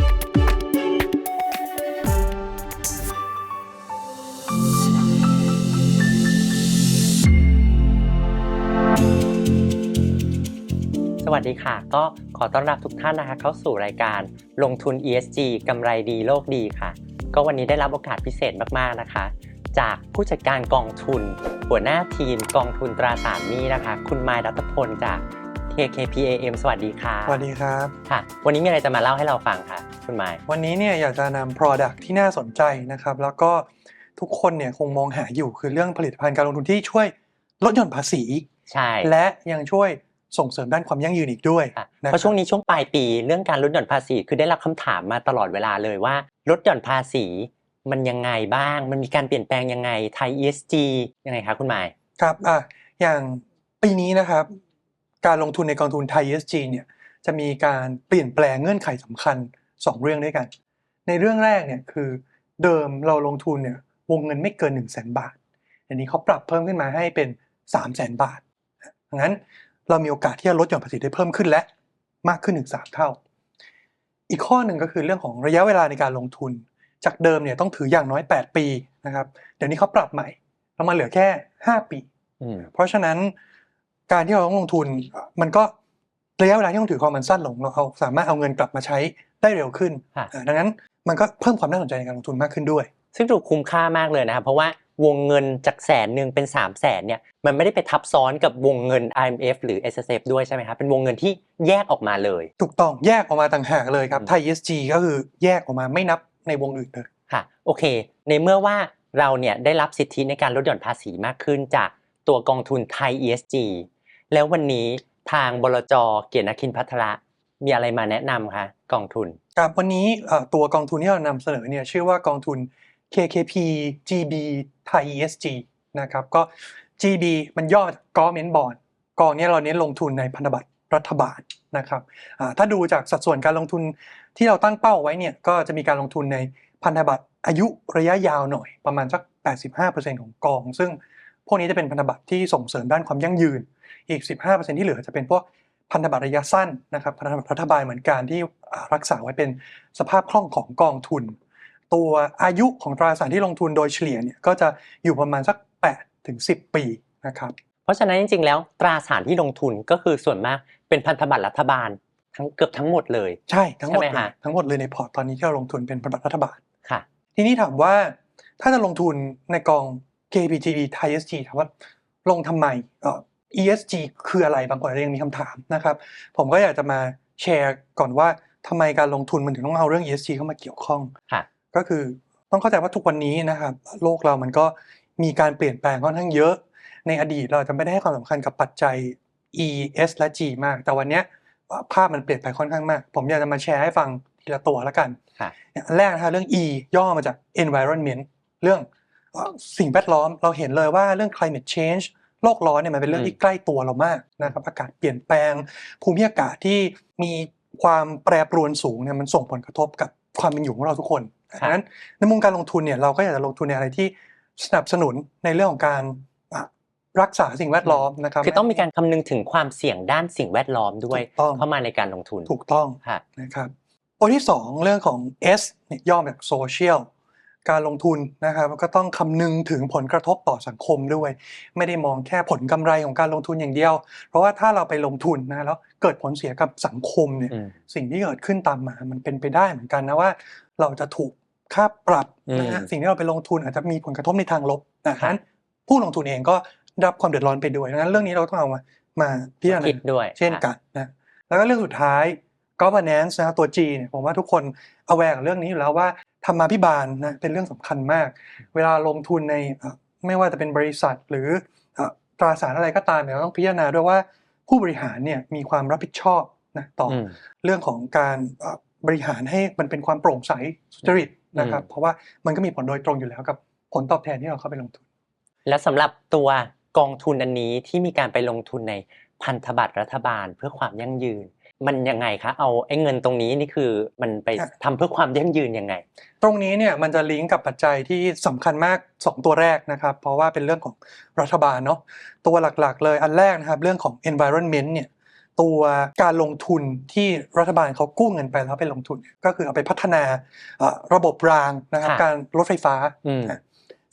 สวัสดีค่ะ ก็ขอต้อนรับทุกท่านนะคะ เข้าสู่รายการลงทุน ESG กำไรดีโลกดีค่ะ ก็วันนี้ได้รับโอกาสพิเศษมากๆนะคะ จากผู้จัดการกองทุน หัวหน้าทีมกองทุนตราสารนี้นะคะ คุณมายรัตพลจาก KKPAM สวัสดีค่ะสวัสดีครับค่ะ วันนี้มีอะไรจะมาเล่าให้เราฟังคะคุณมายวันนี้เนี่ยอยากจะนำ Product ที่น่าสนใจนะครับ แล้วก็ทุกคนเนี่ยคงมองหาอยู่คือเรื่องผลิตภัณฑ์การลงทุนที่ช่วยลดหย่อนภาษีใช่และยังช่วยส่งเสริมด้านความยั่งยืนอีกด้วยค่ะนะเพราะช่วงนี้ช่วงปลายปีเรื่องการลดหย่อนภาษีคือได้รับคำถามมาตลอดเวลาเลยว่าลดหย่อนภาษีมันยังไงบ้าง มันมีการเปลี่ยนแปลงยังไงไทย ESG ยังไงคะคุณหมายครับอะอย่างปีนี้นะครับ การลงทุนในกองทุนไทย ESG เนี่ยจะมีการเปลี่ยนแปลงเงื่อนไขสำคัญ 2 เรื่องด้วยกัน ในเรื่องแรกเนี่ยคือเดิมเราลงทุนเนี่ยวงเงินไม่เกิน 1 0 0 0 0แบาทอันนี้เขาปรับเพิ่มขึ้นมาให้เป็น 3 0 0 0 0 0 บาทดังนั้นเรามีโอกาสที่จะลดหย่อนภาษีได้เพิ่มขึ้นและมากขึ้นถึง3เท่า อีกข้อหนึ่งก็คือเรื่องของระยะเวลาในการลงทุน จากเดิมเนี่ยต้องถืออย่างน้อย 8 ปีนะครับ เดี๋ยวนี้เขาปรับใหม่เรามาเหลือแค่ 5 ปีอืมเพราะฉะนั้น การที่เราต้องลงทุนเอ่อมันก็ระยะเวลาที่ต้องถือครองมันสั้นลงเราเอาสามารถเอาเงินกลับมาใช้ได้เร็วขึ้นค่ะอ่าดังนั้นมันก็เพิ่มความน่าสนใจในการลงทุนมากขึ้นด้วย ซึ่งดูคุ้มค่ามากเลยนะครับเพราะว่าวงเงินจากแสนหนึ่งเป็น3 0 0แสนเนี่ยมันไม่ได้ไปทับซ้อนกับวงเงิน IMF หรือ S F ด้วยใช่ไหมครับเป็นวงเงินที่แยกออกมาเลย ถูกต้องแยกออกมาต่างหากเลยครับอืมไทย ESG ก็คือแยกออกมาไม่นับในวงอื่นเลยค่ะโอเค ในเมื่อว่าเราเนี่ยได้รับสิทธิในการลดหย่อนภาษีมากขึ้นจากตัวกองทุนไทย ESG แล้ววันนี้ทางบลจเกียรตินคินพัทระมีอะไรมาแนะนำคะกองทุนครับวันนี้ตัวกองทุนที่เรานำเสนอเนี่ยชื่อว่ากองทุน KKP GB Thai ESG นะครับก็ GB มันย่อมาจาก Government Bond กองนี้เราเน้นลงทุนในพันธบัตรรัฐบาลนะครับถ้าดูจากสัดส่วนการลงทุนที่เราตั้งเป้าไว้เนี่ยก็จะมีการลงทุนในพันธบัตรอายุระยะยาวหน่อยประมาณสัก 85%ของกอง ซึ่ง พวกนี้จะเป็นพันธบัตรที่ส่งเสริมด้านความยั่งยืน อีก 15%ที่เหลือจะเป็นพวกพันธบัตรระยะสั้นนะครับพันธบัตรรัฐบาลเหมือนกันที่อ่ารักษาไว้เป็นสภาพคล่องของกองทุน ตัวอายุของตราสารที่ลงทุนโดยเฉลี่ยเนี่ยก็จะอยู่ประมาณสัก8ถึง10 ปีนะครับเพราะฉะนั้นจริงๆ แล้วตราสารที่ลงทุนก็คือส่วนมากเป็นพันธบัตรรัฐบาลทั้งเกือบทั้งหมดเลยใช่ทั้งหมดใช่ไหมเลยฮะทั้งหมดเลยในพอร์ตตอนนี้ที่เราลงทุนเป็นพันธบัตรรัฐบาลค่ะ ทีนี้ถามว่าถ้าจะลงทุนในกอง KPTD Thai ESG ถามว่าลงทำไมเอ่อ ESG คืออะไรบางคนอาจจะยังมีคำถามนะครับ ผมก็อยากจะมาแชร์ก่อนว่าทำไมการลงทุนมันถึงต้องเอาเรื่อง ESG เข้ามาเกี่ยวข้องค่ะก็คือต้องเข้าใจว่าทุกวันนี้นะครับ โลกเรามันก็มีการเปลี่ยนแปลงค่อนข้างเยอะ ในอดีตเราจะไม่ได้ให้ความสำคัญกับปัจจัย E S และ G มาก แต่วันเนี้ยภาพมันเปลี่ยนไปค่อนข้างมาก ผมอยากจะมาแชร์ให้ฟังทีละตัวแล้วกันค่ะอย่างอันแรกนะครับเรื่อง E ย่อมาจาก environment เรื่องเอ่อ สิ่งแวดล้อมเราเห็นเลยว่าเรื่อง climate change โลกร้อนเนี่ยมันเป็นเรื่องอืมที่ใกล้ตัวเรามากนะครับอากาศเปลี่ยนแปลง ภูมิอากาศที่มีความแปรปรวนสูงเนี่ยมันส่งผลกระทบกับความเป็นอยู่ของเราทุกคนดังนั้นในมุมการลงทุนเนี่ยเราก็อยากจะลงทุนในอะไรที่สนับสนุนในเรื่องของการอะรักษาสิ่งแวดล้อมนะครับคือต้องมีการคำนึงถึงความเสี่ยงด้านสิ่งแวดล้อมด้วยถูกต้องเข้ามาในการลงทุนถูกต้องค่ะนะครับตัวที่ 2 เรื่องของ S เนี่ยย่อมาจากโซเชียล การลงทุนนะครับก็ต้องคำนึงถึงผลกระทบต่อสังคมด้วย ไม่ได้มองแค่ผลกำไรของการลงทุนอย่างเดียว เพราะว่าถ้าเราไปลงทุนนะแล้วเกิดผลเสียกับสังคมเนี่ยอืมสิ่งที่เกิดขึ้นตามมา มันเป็นไปได้เหมือนกันนะว่า เราจะถูกค่าปรับนะฮะอืมสิ่งที่เราไปลงทุนอาจจะมีผลกระทบในทางลบนะครัฉะบนั้นผู้ลงทุนเองก็ได้รับความเดือดร้อนไปด้วยดังนั้นเรื่องนี้เราต้องเอามามาพิจารณาคิดด้วย เช่นกันนะแล้วก็เรื่องสุดท้าย governance นะครับตัว G เนี่ยผมว่าทุกคน aware กับเรื่องนี้อยู่แล้วว่า ธรรมาภิบาลนะเป็นเรื่องสำคัญมาก เวลาลงทุนในเอ่อไม่ว่าจะเป็นบริษัทหรือเอ่อตราสารอะไรก็ตามเนี่ยเราต้องพิจารณาด้วยว่าผู้บริหารเนี่ยมีความรับผิดชอบนะต่อออืมเรื่องของการเอ่อบริหารให้มันเป็นความโปร่งใสสุจริตนะครับอืมเพราะว่ามันก็มีผลโดยตรงอยู่แล้วกับผลตอบแทนที่เราเข้าไปลงทุน และสำหรับตัวกองทุนอันนี้ที่มีการไปลงทุนในพันธบัตรรัฐบาลเพื่อความยั่งยืน มันยังไงคะเอาไอ้เงินตรงนี้นี่คือมันไปค่ะทำเพื่อความยั่งยืนยังไง ตรงนี้เนี่ยมันจะลิงก์กับปัจจัยที่สำคัญมาก 2 ตัวแรกนะครับ เพราะว่าเป็นเรื่องของรัฐบาลเนาะตัวหลักๆ เลยอันแรกนะครับเรื่องของ environment เนี่ยตัวการลงทุนที่รัฐบาลเขากู้เงินไปแล้วไปลงทุน ก็คือเอาไปพัฒนาเอ่อระบบรางนะครับค่ะการรถไฟฟ้าอืม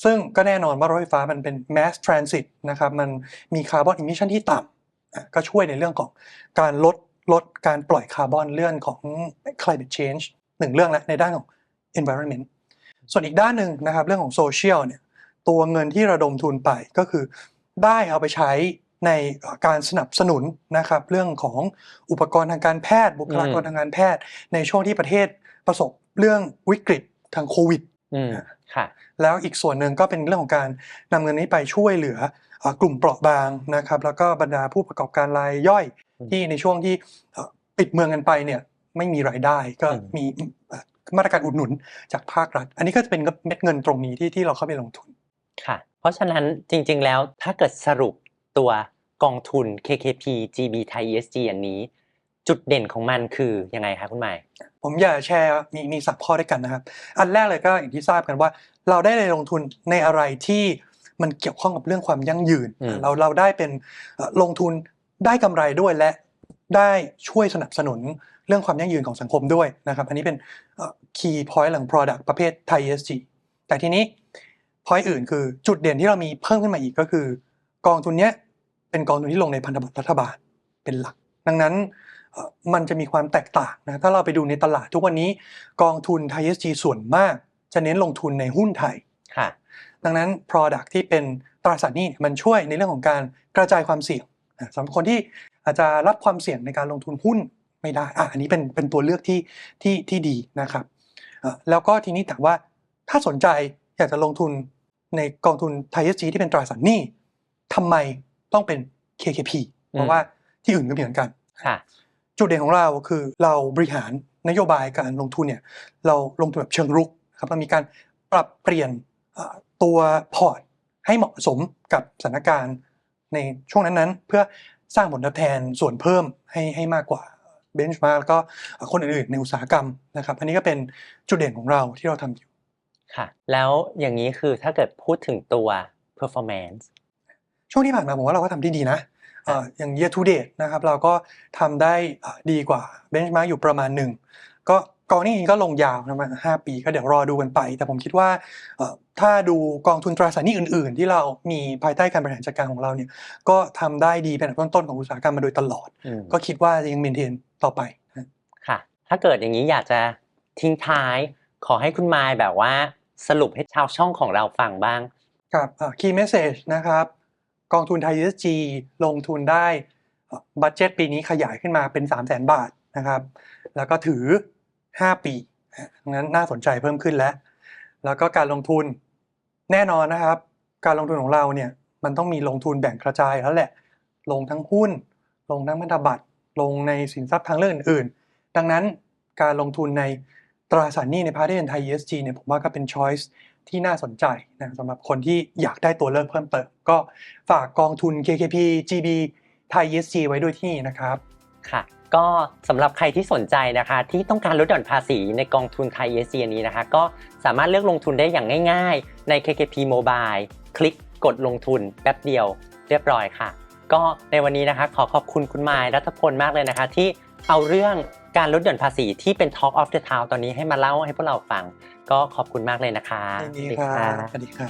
ซึ่งก็แน่นอนว่ารถไฟฟ้ามันเป็น mass transit นะครับมันมีคาร์บอน emission ที่ต่ำอะก็ช่วยในเรื่องของการลด ลดการปล่อยคาร์บอนเรื่องของ climate change หนึ่งเรื่องและในด้านของ environment ส่วนอีกด้านหนึ่งนะครับเรื่องของ social เนี่ยตัวเงินที่ระดมทุนไปก็คือ ได้เอาไปใช้ในการสนับสนุนนะครับเรื่องของอุปกรณ์ทางการแพทย์ บุคลากรทางการแพทย์ ในช่วงที่ประเทศประสบเรื่องวิกฤตทางโควิดอืมค่ะแล้วอีกส่วนหนึ่งก็เป็นเรื่องของการนำเงินนี้ไปช่วยเหลือเอ่อ กลุ่มเปราะบางนะครับ แล้วก็บรรดาผู้ประกอบการรายย่อยอืมที่ในช่วงที่เอ่อปิดเมืองกันไปเนี่ยไม่มีรายได้ก็อืมมีเอ่อมาตรการอุดหนุนจากภาครัฐ อันนี้ก็จะเป็นเม็ดเงินตรงนี้ที่ที่เราเข้าไปลงทุนค่ะ เพราะฉะนั้นจริง ๆ แล้วถ้าเกิดสรุปตัวกองทุน KKP GB Thai ESG อันนี้ จุดเด่นของมันคือยังไงคะคุณหมายผมอยากแชร์มีมีสับข้อด้วยกันนะครับ อันแรกเลยก็อย่างที่ทราบกันว่า เราได้ลงทุนในอะไรที่ มันเกี่ยวข้องกับเรื่องความยั่งยืนอืมเราเราได้เป็นเอ่อลงทุนได้กำไรด้วยและได้ช่วยสนับสนุนเรื่องความยั่งยืนของสังคมด้วยนะครับอันนี้เป็นเอ่อ key point หลัง product ประเภท Thai ESG แต่ทีนี้ point อื่นคือจุดเด่นที่เรามีเพิ่มขึ้นมาอีกก็คือ กองทุนเนี้ยเป็นกองทุนที่ลงในพันธบัตรรัฐบาลเป็นหลัก ดังนั้นเอ่อมันจะมีความแตกต่างนะถ้าเราไปดูในตลาดทุกวันนี้ กองทุน Thai ESG ส่วนมาก จะเน้นลงทุนในหุ้นไทยค่ะ ดังนั้น Product ที่เป็นตราสารหนี้เนี่ยมันช่วยในเรื่องของการกระจายความเสี่ยงนะสำหรับคนที่อาจจะรับความเสี่ยงในการลงทุนหุ้นไม่ได้อะอันนี้เป็นเป็นตัวเลือกที่ที่ที่ดีนะครับเอ่อแล้วก็ทีนี้ถามว่าถ้าสนใจอยากจะลงทุนในกองทุน Thai ESG ที่เป็นตราสารหนี้ทำไมต้องเป็น KKP เพราะว่าที่อื่นก็มีเหมือนกันค่ะจุดเด่นของเราคือเราบริหารนโยบายการลงทุนเนี่ยเราลงทุนแบบเชิงรุกครับเรามีการปรับเปลี่ยนเอ่อ ตัวพอร์ตให้เหมาะสมกับสถานการณ์ในช่วงนั้นๆ เพื่อสร้างผลตอบแทนส่วนเพิ่มให้ให้มากกว่าเบนช์มาร์แล้วก็คนอื่นๆในอุตสาหกรรมนะครับอันนี้ก็เป็นจุดเด่นของเราที่เราทำอยู่ค่ะแล้วอย่างนี้คือถ้าเกิดพูดถึงตัว performance ช่วงที่ผ่านมาผมว่าเราก็ทำได้ดีนะเอ่ออย่าง year to date นะครับเราก็ทำได้เอ่อดีกว่า benchmark อยู่ประมาณหนึ่งก็ กองนี้จริงๆก็ลงยาวนะมาห้าปี ก็เดี๋ยวรอดูกันไป แต่ผมคิดว่าเอ่อถ้าดูกองทุนตราสารหนี้อื่น ๆ ที่เรามีภายใต้การบริหารจัดการของเราเนี่ยก็ทำได้ดีเป็นอันดับต้นๆของอุตสาหกรรมมาโดยตลอดอืมก็คิดว่ายังเมนเทนต่อไปนะค่ะ ถ้าเกิดอย่างนี้อยากจะทิ้งท้าย ขอให้คุณมายแบบว่าสรุปให้ชาวช่องของเราฟังบ้างกับเอ่อ key message นะครับกองทุนไทย ESG ลงทุนได้บัตเจ็ตปีนี้ขยายขึ้นมาเป็น 3 0 0 0 0 0 บาทนะครับ แล้วก็ถือ 5 ปีดังนั้นน่าสนใจเพิ่มขึ้นแล้ว แล้วก็การลงทุนแน่นอนนะครับ การลงทุนของเราเนี่ยมันต้องมีลงทุนแบ่งกระจายแล้วแหละ ลงทั้งหุ้น ลงทั้งพันธบัตรลงในสินทรัพย์ทางเลือกอื่นๆ ดังนั้นการลงทุนในตราสารหนี้ในพาร์ทเป็นไทย ESG เนี่ยผมว่าก็เป็น choice ที่น่าสนใจนะสำหรับคนที่อยากได้ตัวเลือกเพิ่มเติม ก็ฝากกองทุน KKP GB ไทย ESG ไว้ด้วยที่นี่นะครับ ค่ะ ก็สำหรับใครที่สนใจนะคะ ที่ต้องการลดหย่อนภาษีในกองทุนไทย ESG อันนี้นะคะ ก็สามารถเลือกลงทุนได้อย่างง่าย ๆ ใน KKP Mobile คลิกกดลงทุนแป๊บเดียวเรียบร้อยค่ะ ก็ในวันนี้นะคะขอขอบคุณคุณมายรัตพลมากเลยนะคะ ที่เอาเรื่องการลดหย่อนภาษีที่เป็น Talk of the Town ตอนนี้ให้มาเล่าให้พวกเราฟัง ก็ขอบคุณมากเลยนะคะยินดีสวัสดีครัค่ะบสวัสดีครั